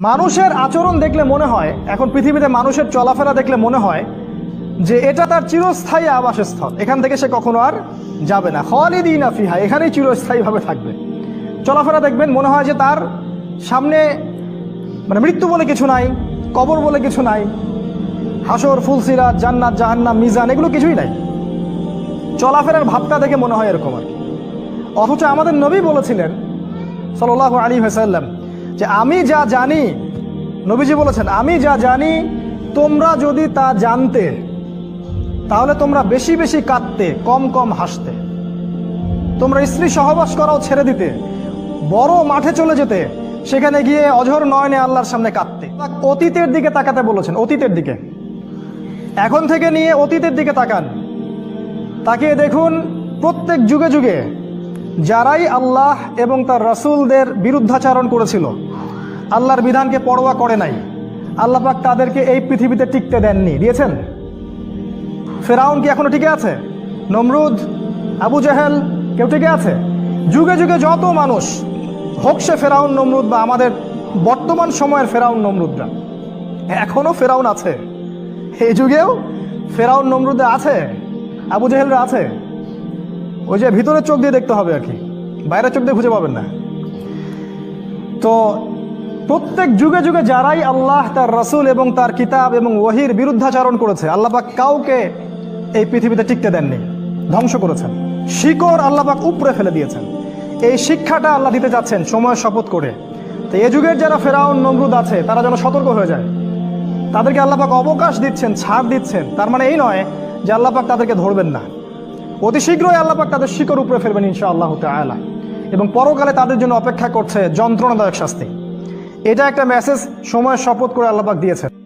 মানুষের আচরণ দেখলে মনে হয়, এখন পৃথিবীতে মানুষের চলাফেরা দেখলে মনে হয়, যে এটা তার চিরস্থায়ী আবাসস্থল। এখান থেকে সে কখনো আর যাবে না। খালিদিন ফিহা, এখানেই চিরস্থায়ীভাবে থাকবে। চলাফেরা দেখবেন, মনে হয় যে তার সামনে মানে মৃত্যু বলে কিছু নাই, কবর বলে কিছু নাই, হাসর, ফুলসিরাত, জান্নাত, জাহান্নাম, মিজান, এগুলো কিছুই নাই। চলাফেরার ভাবটা দেখে মনে হয় এরকম আর অথচ আমাদের নবী বলেছিলেন সাল্লাহ আলী হাসাল্লাম যে আমি যা জানি, নবীজি বলেছেন, আমি যা জানি, তোমরা যদি তা জানতে, তাহলে তোমরা বেশি বেশি কাঁদতে, কম কম হাসতে। তোমরা স্ত্রী সহবাস করাও ছেড়ে দিতে, বড় মাঠে চলে যেতে, সেখানে গিয়ে অঝর নয়নে আল্লাহর সামনে কাঁদতে। অতীতের দিকে তাকাতে বলেছেন, অতীতের দিকে। এখন থেকে নিয়ে অতীতের দিকে তাকান। তাকিয়ে দেখুন, প্রত্যেক যুগে যুগে যারাই আল্লাহ এবং তার রাসূলদের বিরুদ্ধাচারণ করেছিল আল্লাহর বিধানকে পরোয়া করে নাই। আল্লাহ পাক তাদেরকে এই পৃথিবীতে টিকতে দেননি। দিয়েছেন? ফেরাউন কি এখনও টিকে আছে? নমরুদ, আবু জাহেল, কেউ টিকে আছে? যুগে যুগে যত মানুষ, হোক সে ফেরাউন, নমরুদ বা আমাদের বর্তমান সময়ের ফেরাউন, নমরুদরা, এখনও ফেরাউন আছে। এই যুগেও ফেরাউন নমরুদে আছে, আবু জাহেলরা আছে। ওই যে ভিতরের চোখ দিয়ে দেখতে হবে আর কি। বাইরের চোখ দিয়ে খুঁজে পাবেন না। তো প্রত্যেক যুগে যুগে যারাই আল্লাহ, তার রাসূল এবং তার কিতাব এবং ওহির বিরুদ্ধাচারণ করেছে আল্লাহ পাক কাউকে এই পৃথিবীতে টিকতে দেননি, ধ্বংস করেছেন। শিকড় আল্লাহ পাক উপরে ফেলে দিয়েছেন। এই শিক্ষাটা আল্লাহ দিতে যাচ্ছেন সময় শপথ করে। তো এ যুগের যারা ফেরাউন, নমরুদ আছে, তারা যেন সতর্ক হয়ে যায়। তাদেরকে আল্লাহ পাক অবকাশ দিচ্ছেন, ছাড় দিচ্ছেন। তার মানে এই নয় যে আল্লাহ পাক তাদেরকে ধরবেন না। অতি শীঘ্রই আল্লাহ পাক তাদের শিকড় উপরে ফেলবেন ইনশা আল্লাহ তাআলা। এবং পরকালে তাদের জন্য অপেক্ষা করছে যন্ত্রণাদায়ক শাস্তি। এটা একটা মেসেজ সময় শপথ করে আল্লাপাক দিয়েছেন।